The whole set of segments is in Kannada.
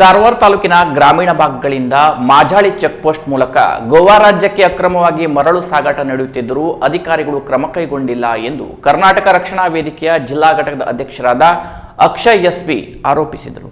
ಕಾರವಾರ ತಾಲೂಕಿನ ಗ್ರಾಮೀಣ ಭಾಗಗಳಿಂದ ಮಾಜಾಳಿ ಚೆಕ್ಪೋಸ್ಟ್ ಮೂಲಕ ಗೋವಾ ರಾಜ್ಯಕ್ಕೆ ಅಕ್ರಮವಾಗಿ ಮರಳು ಸಾಗಾಟ ನಡೆಯುತ್ತಿದ್ದರೂ ಅಧಿಕಾರಿಗಳು ಕ್ರಮ ಕೈಗೊಂಡಿಲ್ಲ ಎಂದು ಕರ್ನಾಟಕ ರಕ್ಷಣಾ ವೇದಿಕೆಯ ಜಿಲ್ಲಾ ಘಟಕದ ಅಧ್ಯಕ್ಷರಾದ ಅಕ್ಷಯ್ ಎಸ್ಪಿ ಆರೋಪಿಸಿದರು.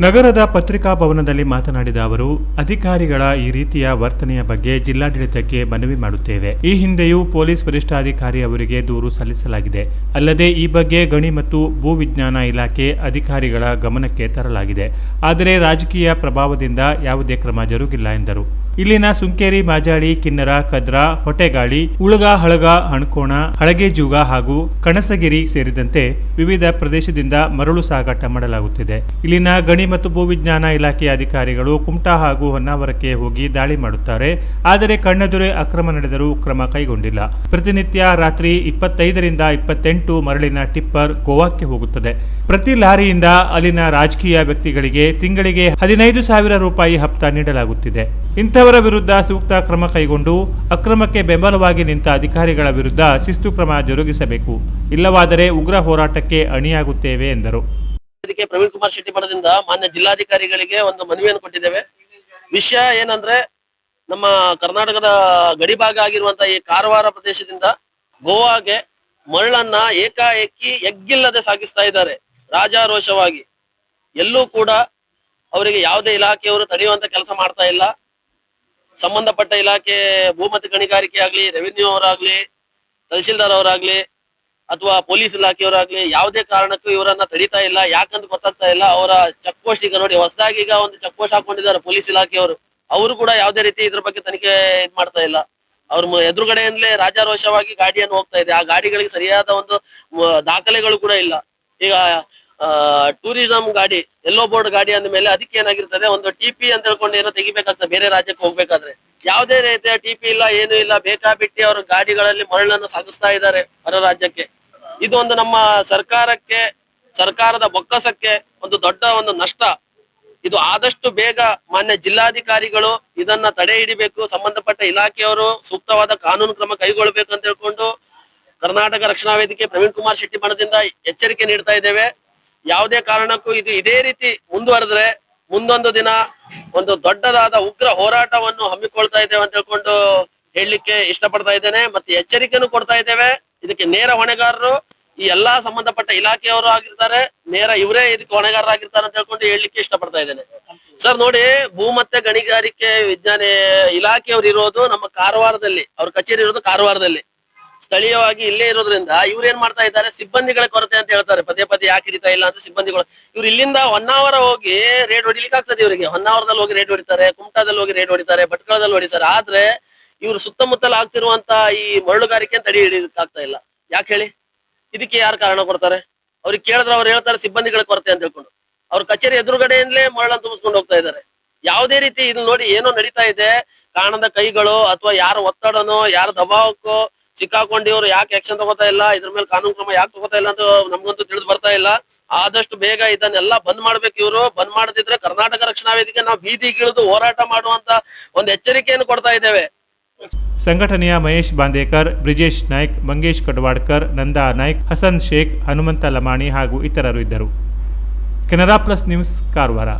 ನಗರದ ಪತ್ರಿಕಾ ಭವನದಲ್ಲಿ ಮಾತನಾಡಿದ ಅವರು, ಅಧಿಕಾರಿಗಳ ಈ ರೀತಿಯ ವರ್ತನೆಯ ಬಗ್ಗೆ ಜಿಲ್ಲಾಡಳಿತಕ್ಕೆ ಮನವಿ ಮಾಡುತ್ತೇವೆ. ಈ ಹಿಂದೆಯೂ ಪೊಲೀಸ್ ವರಿಷ್ಠಾಧಿಕಾರಿ ಅವರಿಗೆ ದೂರು ಸಲ್ಲಿಸಲಾಗಿದೆ. ಅಲ್ಲದೆ ಈ ಬಗ್ಗೆ ಗಣಿ ಮತ್ತು ಭೂವಿಜ್ಞಾನ ಇಲಾಖೆ ಅಧಿಕಾರಿಗಳ ಗಮನಕ್ಕೆ ತರಲಾಗಿದೆ. ಆದರೆ ರಾಜಕೀಯ ಪ್ರಭಾವದಿಂದ ಯಾವುದೇ ಕ್ರಮ ಜರುಗಿಲ್ಲ ಎಂದರು. ಇಲ್ಲಿನ ಸುಂಕೇರಿ, ಮಾಜಾಳಿ, ಕಿನ್ನರ, ಕದ್ರ, ಹೊಟೆಗಾಳಿ, ಉಳಗ, ಹಳಗ, ಹಣ್ಕೋಣ ಹಳಗೆಜೂಗ ಹಾಗೂ ಕಣಸಗಿರಿ ಸೇರಿದಂತೆ ವಿವಿಧ ಪ್ರದೇಶದಿಂದ ಮರಳು ಸಾಗಾಟ ಮಾಡಲಾಗುತ್ತಿದೆ. ಇಲ್ಲಿನ ಗಣಿ ಮತ್ತು ಭೂವಿಜ್ಞಾನ ಇಲಾಖೆಯ ಅಧಿಕಾರಿಗಳು ಕುಮಟಾ ಹಾಗೂ ಹೊನ್ನಾವರಕ್ಕೆ ಹೋಗಿ ದಾಳಿ ಮಾಡುತ್ತಾರೆ. ಆದರೆ ಕಣ್ಣೆದುರೆ ಅಕ್ರಮ ನಡೆದರೂ ಕ್ರಮ ಕೈಗೊಂಡಿಲ್ಲ. ಪ್ರತಿನಿತ್ಯ ರಾತ್ರಿ ಇಪ್ಪತ್ತೈದರಿಂದ ಇಪ್ಪತ್ತೆಂಟು ಮರಳಿನ ಟಿಪ್ಪರ್ ಗೋವಾಕ್ಕೆ ಹೋಗುತ್ತದೆ. ಪ್ರತಿ ಲಾರಿಯಿಂದ ಅಲ್ಲಿನ ರಾಜಕೀಯ ವ್ಯಕ್ತಿಗಳಿಗೆ ತಿಂಗಳಿಗೆ ಹದಿನೈದು ಸಾವಿರ ರೂಪಾಯಿ ಹಪ್ತ ನೀಡಲಾಗುತ್ತಿದೆ. ಇಂಥವರ ವಿರುದ್ಧ ಸೂಕ್ತ ಕ್ರಮ ಕೈಗೊಂಡು ಅಕ್ರಮಕ್ಕೆ ಬೆಂಬಲವಾಗಿ ನಿಂತ ಅಧಿಕಾರಿಗಳ ವಿರುದ್ಧ ಶಿಸ್ತು ಕ್ರಮ ಜರುಗಿಸಬೇಕು. ಇಲ್ಲವಾದರೆ ಉಗ್ರ ಹೋರಾಟಕ್ಕೆ ಅಣಿಯಾಗುತ್ತೇವೆ, ಎಂದರು. ಇದಕ್ಕೆ ಪ್ರವೀಣ್ ಕುಮಾರ್ ಶೆಟ್ಟಿ ಮಠದಿಂದ ಮಾನ್ಯ ಜಿಲ್ಲಾಧಿಕಾರಿಗಳಿಗೆ ಒಂದು ಮನವಿಯನ್ನು ಕೊಟ್ಟಿದ್ದೇವೆ. ವಿಷಯ ಏನಂದ್ರೆ, ನಮ್ಮ ಕರ್ನಾಟಕದ ಗಡಿಭಾಗ ಆಗಿರುವಂತ ಈ ಕಾರವಾರ ಪ್ರದೇಶದಿಂದ ಗೋವಾಗೆ ಮರಳನ್ನ ಏಕಾಏಕಿ ಎಗ್ಗಿಲ್ಲದೆ ಸಾಗಿಸ್ತಾ ಇದ್ದಾರೆ, ರಾಜಾರೋಷವಾಗಿ. ಎಲ್ಲೂ ಕೂಡ ಅವರಿಗೆ ಯಾವುದೇ ಇಲಾಖೆಯವರು ತಡೆಯುವಂತ ಕೆಲಸ ಮಾಡ್ತಾ ಇಲ್ಲ. ಸಂಬಂಧಪಟ್ಟ ಇಲಾಖೆ, ಭೂಮತಿ ಗಣಿಗಾರಿಕೆ ಆಗ್ಲಿ ರೆವಿನ್ಯೂ ಅವರಾಗ್ಲಿ ತಹಸೀಲ್ದಾರ್ ಅವರಾಗ್ಲಿ, ಅಥವಾ ಪೊಲೀಸ್ ಇಲಾಖೆಯವರಾಗ್ಲಿ, ಯಾವುದೇ ಕಾರಣಕ್ಕೂ ಇವರನ್ನ ತಡಿತಾ ಇಲ್ಲ. ಯಾಕಂತ ಗೊತ್ತಾಗ್ತಾ ಇಲ್ಲ. ಅವರ ಚೆಕ್ ಪೋಸ್ಟ್ ಈಗ ನೋಡಿ, ಹೊಸದಾಗಿ ಈಗ ಒಂದು ಚೆಕ್ ಪೋಸ್ಟ್ ಹಾಕೊಂಡಿದ್ದಾರೆ ಪೊಲೀಸ್ ಇಲಾಖೆಯವರು. ಅವರು ಕೂಡ ಯಾವುದೇ ರೀತಿ ಇದ್ರ ಬಗ್ಗೆ ತನಿಖೆ ಇದ್ ಮಾಡ್ತಾ ಇಲ್ಲ. ಅವ್ರ ಎದುರುಗಡೆಯಿಂದಲೇ ರಾಜಾರೋಷವಾಗಿ ಗಾಡಿಯನ್ನು ಹೋಗ್ತಾ ಇದೆ. ಆ ಗಾಡಿಗಳಿಗೆ ಸರಿಯಾದ ಒಂದು ದಾಖಲೆಗಳು ಕೂಡ ಇಲ್ಲ. ಈಗ ಟೂರಿಸಂ ಗಾಡಿ ಎಲ್ಲೋ ಬೋರ್ಡ್ ಗಾಡಿ ಅಂದ ಮೇಲೆ ಅದಕ್ಕೆ ಏನಾಗಿರ್ತದೆ, ಒಂದು ಟಿಪಿ ಅಂತ ಹೇಳ್ಕೊಂಡು ಏನೋ ತೆಗಿಬೇಕಾಗ್ತದೆ, ಬೇರೆ ರಾಜ್ಯಕ್ಕೆ ಹೋಗ್ಬೇಕಾದ್ರೆ. ಯಾವುದೇ ರೀತಿಯ ಟಿಪಿ ಇಲ್ಲ, ಏನು ಇಲ್ಲ, ಬೇಕಾಬಿಟ್ಟಿ ಅವರು ಗಾಡಿಗಳಲ್ಲಿ ಮರಳನ್ನು ಸಾಗಿಸ್ತಾ ಇದ್ದಾರೆ ಹೊರ ರಾಜ್ಯಕ್ಕೆ. ಇದು ಒಂದು ನಮ್ಮ ಸರ್ಕಾರಕ್ಕೆ, ಸರ್ಕಾರದ ಬೊಕ್ಕಸಕ್ಕೆ ಒಂದು ದೊಡ್ಡ ಒಂದು ನಷ್ಟ. ಇದು ಆದಷ್ಟು ಬೇಗ ಮಾನ್ಯ ಜಿಲ್ಲಾಧಿಕಾರಿಗಳು ಇದನ್ನ ತಡೆ ಹಿಡಿಬೇಕು. ಸಂಬಂಧಪಟ್ಟ ಇಲಾಖೆಯವರು ಸೂಕ್ತವಾದ ಕಾನೂನು ಕ್ರಮ ಕೈಗೊಳ್ಳಬೇಕು ಅಂತ ಹೇಳ್ಕೊಂಡು ಕರ್ನಾಟಕ ರಕ್ಷಣಾ ವೇದಿಕೆ ಪ್ರವೀಣ್ ಕುಮಾರ್ ಶೆಟ್ಟಿ ಬಣದಿಂದ ಎಚ್ಚರಿಕೆ ನೀಡ್ತಾ ಇದ್ದೇವೆ. ಯಾವುದೇ ಕಾರಣಕ್ಕೂ ಇದು ಇದೇ ರೀತಿ ಮುಂದುವರೆದ್ರೆ ಮುಂದೊಂದು ದಿನ ಒಂದು ದೊಡ್ಡದಾದ ಉಗ್ರ ಹೋರಾಟವನ್ನು ಹಮ್ಮಿಕೊಳ್ತಾ ಇದ್ದೇವೆ ಅಂತ ಹೇಳ್ಕೊಂಡು ಹೇಳಲಿಕ್ಕೆ ಇಷ್ಟಪಡ್ತಾ ಇದ್ದೇನೆ. ಮತ್ತೆ ಎಚ್ಚರಿಕೆನೂ ಕೊಡ್ತಾ ಇದ್ದೇವೆ. ಇದಕ್ಕೆ ನೇರ ಹೊಣೆಗಾರರು, ಈ ಎಲ್ಲಾ ಸಂಬಂಧಪಟ್ಟ ಇಲಾಖೆಯವರು ಆಗಿರ್ತಾರೆ. ನೇರ ಇವರೇ ಇದಕ್ಕೆ ಹೊಣೆಗಾರರಾಗಿರ್ತಾರೆ ಅಂತ ಹೇಳ್ಕೊಂಡು ಹೇಳಲಿಕ್ಕೆ ಇಷ್ಟಪಡ್ತಾ ಇದ್ದೇನೆ. ಸರ್, ನೋಡಿ, ಭೂ ಮತ್ತೆ ಗಣಿಗಾರಿಕೆ ವಿಜ್ಞಾನ ಇಲಾಖೆಯವರು ಇರೋದು ನಮ್ಮ ಕಾರವಾರದಲ್ಲಿ. ಅವ್ರ ಕಚೇರಿ ಇರೋದು ಕಾರವಾರದಲ್ಲಿ. ಸ್ಥಳೀಯವಾಗಿ ಇಲ್ಲೇ ಇರೋದ್ರಿಂದ ಇವ್ರು ಏನ್ ಮಾಡ್ತಾ ಇದ್ದಾರೆ? ಸಿಬ್ಬಂದಿಗಳ ಕೊರತೆ ಅಂತ ಹೇಳ್ತಾರೆ. ಪದೇ ಯಾಕೆ ಹಿಡಿತಾ ಇಲ್ಲ ಅಂತ ಸಿಬ್ಬಂದಿಗಳು. ಇವ್ರು ಇಲ್ಲಿಂದ ಹೊನ್ನಾವರ ಹೋಗಿ ರೇಡ್ ಹೊಡಿಲಿಕ್ಕೆ ಆಗ್ತದೆ ಇವರಿಗೆ. ಹೊನ್ನಾವರದಲ್ಲಿ ಹೋಗಿ ರೇಡ್ ಹೊಡಿತಾರೆ, ಕುಮಟಾದಲ್ಲಿ ಹೋಗಿ ರೇಡ್ ಹೊಡಿತಾರೆ, ಭಟ್ಕಳದಲ್ಲಿ ಹೊಡಿತಾರೆ. ಆದ್ರೆ ಇವ್ರು ಸುತ್ತಮುತ್ತಲ ಆಗ್ತಿರುವಂತ ಈ ಮರಳುಗಾರಿಕೆ ತಡಿ ಹಿಡಿಯಲಿಕ್ಕೆ ಆಗ್ತಾ ಇಲ್ಲ. ಯಾಕೆ ಹೇಳಿ? ಇದಕ್ಕೆ ಯಾರು ಕಾರಣ ಕೊಡ್ತಾರೆ? ಅವ್ರಿಗೆ ಕೇಳಿದ್ರೆ ಅವ್ರು ಹೇಳ್ತಾರೆ ಸಿಬ್ಬಂದಿಗಳ ಕೊರತೆ ಅಂತ ಹೇಳ್ಕೊಂಡು. ಅವ್ರ ಕಚೇರಿ ಎದುರುಗಡೆಯಿಂದಲೇ ಮರಳನ್ನು ತುಂಬಿಸ್ಕೊಂಡು ಹೋಗ್ತಾ ಇದ್ದಾರೆ. ಯಾವುದೇ ರೀತಿ ಇದು ನೋಡಿ ಏನೋ ನಡೀತಾ ಇದೆ. ಕಾಣದ ಕೈಗಳು ಅಥವಾ ಯಾರ ಒತ್ತಡನೋ, ಯಾರ ದಬಾವಕ್ಕೋ ಸಿಕ್ಕಾಕೊಂಡು ಇವ್ರು ಯಾಕೆ ಆಕ್ಷನ್ ತಗೋತಾ ಇಲ್ಲ? ಇದ್ರ ಮೇಲೆ ಕಾನೂನು ಕ್ರಮ ಯಾಕೆ ತಗೋತಾ ಇಲ್ಲ ಅಂತ ನಮ್ಗಂತೂ ತಿಳಿದು ಬರ್ತಾ ಇಲ್ಲ. ಆದಷ್ಟು ಬೇಗ ಇದನ್ನೆಲ್ಲ ಬಂದ್ ಮಾಡ್ಬೇಕು ಇವರು. ಬಂದ್ ಮಾಡದಿದ್ರೆ ಕರ್ನಾಟಕ ರಕ್ಷಣಾ ವೇದಿಕೆ ನಾವು ಬೀದಿಗಿಳಿದು ಹೋರಾಟ ಮಾಡುವಂತ ಒಂದು ಎಚ್ಚರಿಕೆಯನ್ನು ಕೊಡ್ತಾ ಇದ್ದೇವೆ. ಸಂಘಟನೆಯ ಮಹೇಶ್ ಬಾಂದೇಕರ್, ಬ್ರಿಜೇಶ್ ನಾಯ್ಕ್, ಮಂಗೇಶ್ ಕಡವಾಡ್ಕರ್, ನಂದಾ ನಾಯ್ಕ್, ಹಸನ್ ಶೇಖ್, ಹನುಮಂತ ಲಮಾಣಿ ಹಾಗೂ ಇತರರು ಇದ್ದರು. Canara plus news, Karwar.